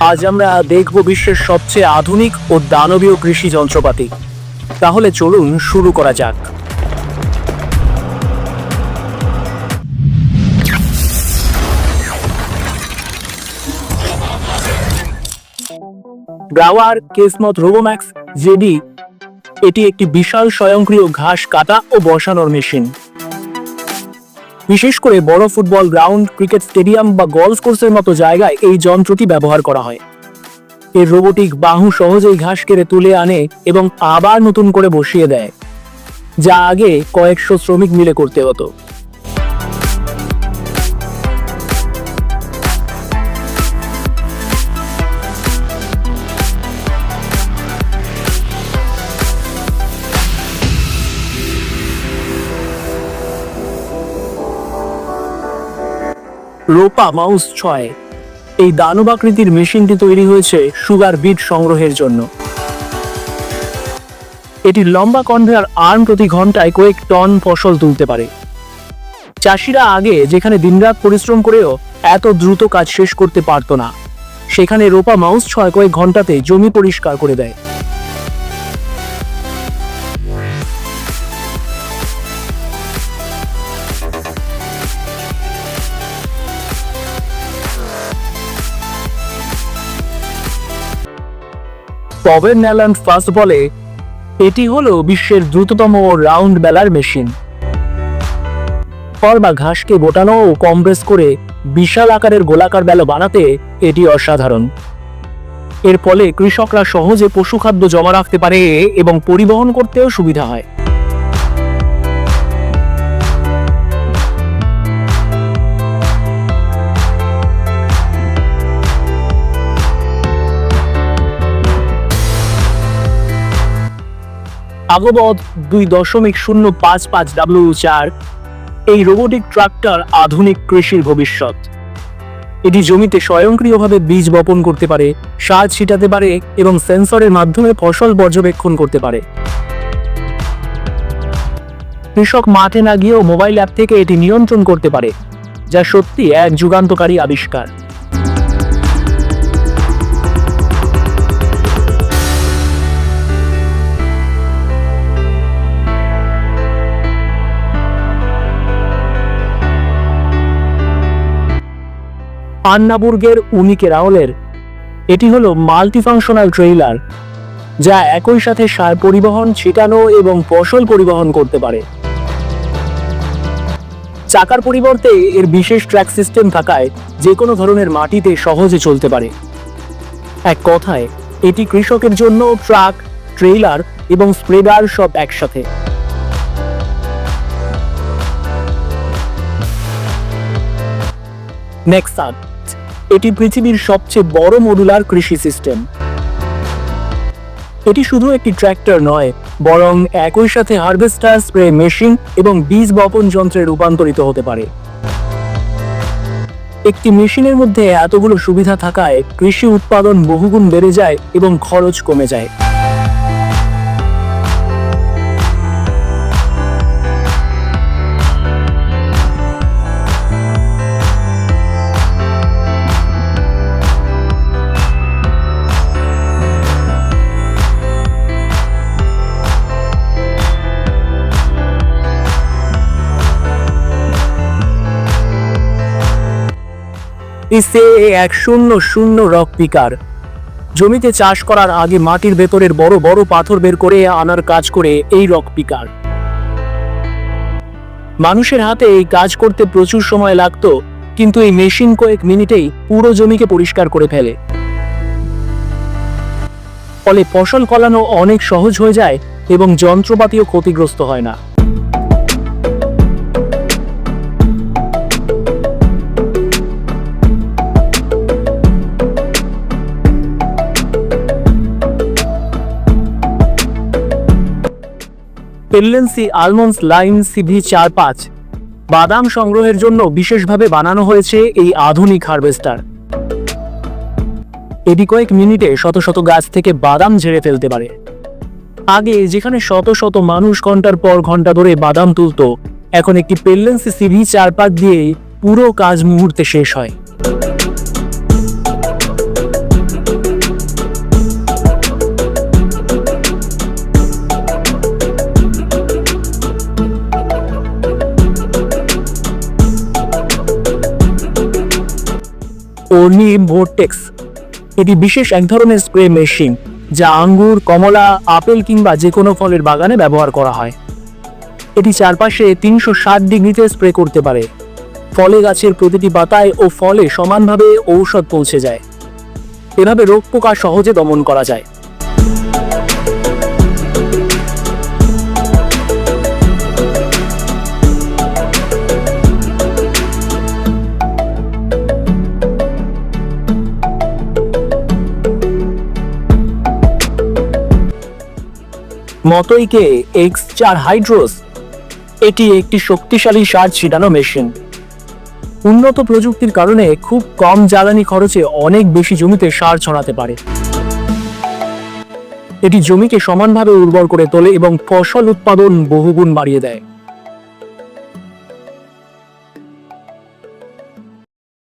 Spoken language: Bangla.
আজ আমরা দেখব বিশ্বের সবচেয়ে আধুনিক ও দানবীয় কৃষি যন্ত্রপাতি। তাহলে চলুন শুরু করা যাক। ব্রাওয়ার কেসমত, রোবোম্যাক্স, জেডি, এটি একটি বিশাল স্বয়ংক্রিয় ঘাস কাটা ও বসানোর মেশিন। বিশেষ করে বড় ফুটবল, গ্রাউন্ড, ক্রিকেট স্টেডিয়াম বা গলফ কোর্সের মতো জায়গায় এই যন্ত্রটি ব্যবহার করা হয়। এর রোবোটিক বাহু সহজেই ঘাস কেড়ে তুলে আনে এবং আবার নতুন করে বসিয়ে দেয়, যা আগে কয়েকশো শ্রমিক মিলে করতে হতো। রোপা মাউস ছয়। এই দানবাকৃতির মেশিনটি তৈরি হয়েছে সুগার বিট সংগ্রহের জন্য। এটি লম্বা কনভেয়ার আর্ম প্রতি ঘন্টায় কয়েক টন ফসল তুলতে পারে। চাষিরা আগে যেখানে দিনরাত পরিশ্রম করেও এত দ্রুত কাজ শেষ করতে পারতো না, সেখানে রোপা মাউস ছয় কয়েক ঘন্টাতে জমি পরিষ্কার করে দেয়। পবেন নেল্যান্ড ফার্স্ট বলে, এটি হলো বিশ্বের দ্রুততম রাউন্ড বেলার মেশিন। ফল বা ঘাসকে গোটানো ও কমপ্রেস করে বিশাল আকারের গোলাকার বেলা বানাতে এটি অসাধারণ। এর ফলে কৃষকরা সহজে পশুখাদ্য জমা রাখতে পারে এবং পরিবহন করতেও সুবিধা হয়। আগবদ দুই দশমিক শূন্য পাঁচ পাঁচ ডাব্লিউ চার, এই রোবোটিক ট্রাক্টর আধুনিক কৃষির ভবিষ্যৎ। এটি জমিতে স্বয়ংক্রিয়ভাবে বীজ বপন করতে পারে, সার ছিটাতে পারে এবং সেন্সরের মাধ্যমে ফসল পর্যবেক্ষণ করতে পারে। কৃষক মাঠে না গিয়েও মোবাইল অ্যাপ থেকে এটি নিয়ন্ত্রণ করতে পারে, যা সত্যি এক যুগান্তকারী আবিষ্কার। আন্নাবুর্গের উনিকে রাওলের। এটি হলো মাল্টিফাংশনাল ট্রেইলার, যা একই সাথে সার পরিবহন, ছিটানো এবং ফসল পরিবহন করতে পারে। চাকার পরিবর্তে এর বিশেষ ট্র্যাক সিস্টেম থাকায় যে কোনো ধরনের মাটিতে সহজে চলতে পারে। এক কথায়, এটি কৃষকের জন্য ট্রাক, ট্রেইলার এবং স্প্রেডার সব একসাথে। নেক্সাট এটি পৃথিবীর সবচেয়ে বড় মডুলার কৃষি সিস্টেম। এটি শুধু একটি ট্র্যাক্টর নয়, বরং একই সাথে হার্ভেস্টার, স্প্রে মেশিন এবং বীজ বপন যন্ত্রে রূপান্তরিত হতে পারে। একটি মেশিনের মধ্যে এতগুলো সুবিধা থাকায় কৃষি উৎপাদন বহুগুণ বেড়ে যায় এবং খরচ কমে যায়। ইসে এক শূন্য শূন্য রক পিকার। জমিতে চাষ করার আগে মাটির ভেতরের বড় বড় পাথর বের করে আনার কাজ করে এই রক পিকার। মানুষের হাতে এই কাজ করতে প্রচুর সময় লাগতো, কিন্তু এই মেশিন কয়েক মিনিটেই পুরো জমিকে পরিষ্কার করে ফেলে। ফলে ফসল ফলানো অনেক সহজ হয়ে যায় এবং যন্ত্রপাতিও ক্ষতিগ্রস্ত হয় না। পেল্লেন্সি আলমন্ডস লাইন সিভি চার পাঁচ। বাদাম সংগ্রহের জন্য বিশেষভাবে বানানো হয়েছে এই আধুনিক হারভেস্টার। এটি কয়েক মিনিটে শত শত গাছ থেকে বাদাম ঝেড়ে ফেলতে পারে। আগে যেখানে শত শত মানুষ ঘণ্টার পর ঘণ্টা ধরে বাদাম তুলতো, এখন একটি পেল্লেন্সি সিভি চার পাঁচ দিয়ে পুরো কাজ মুহূর্তে শেষ হয়। ভোর্টেক্স এটি বিশেষ এক ধরনের স্প্রে মেশিন যা আঙ্গুর, কমলা, আপেল কিংবা যে কোনো ফলের বাগানে ব্যবহার করা হয়। এটি চারপাশে তিনশো ষাট ডিগ্রিতে স্প্রে করতে পারে। ফলে গাছের প্রতিটি পাতায় ও ফলে সমানভাবে ঔষধ পৌঁছে যায়। এভাবে রোগ পোকা সহজে দমন করা যায়। মতইকে এক্স চার হাইড্রোস? এটি একটি শক্তিশালী সার ছিটানো মেশিন। উন্নত প্রযুক্তির কারণে খুব কম জ্বালানি খরচে অনেক বেশি জমিতে সার ছড়াতে পারে। এটি জমিকে সমানভাবে উর্বর করে তোলে এবং ফসল উৎপাদন বহুগুণ বাড়িয়ে দেয়।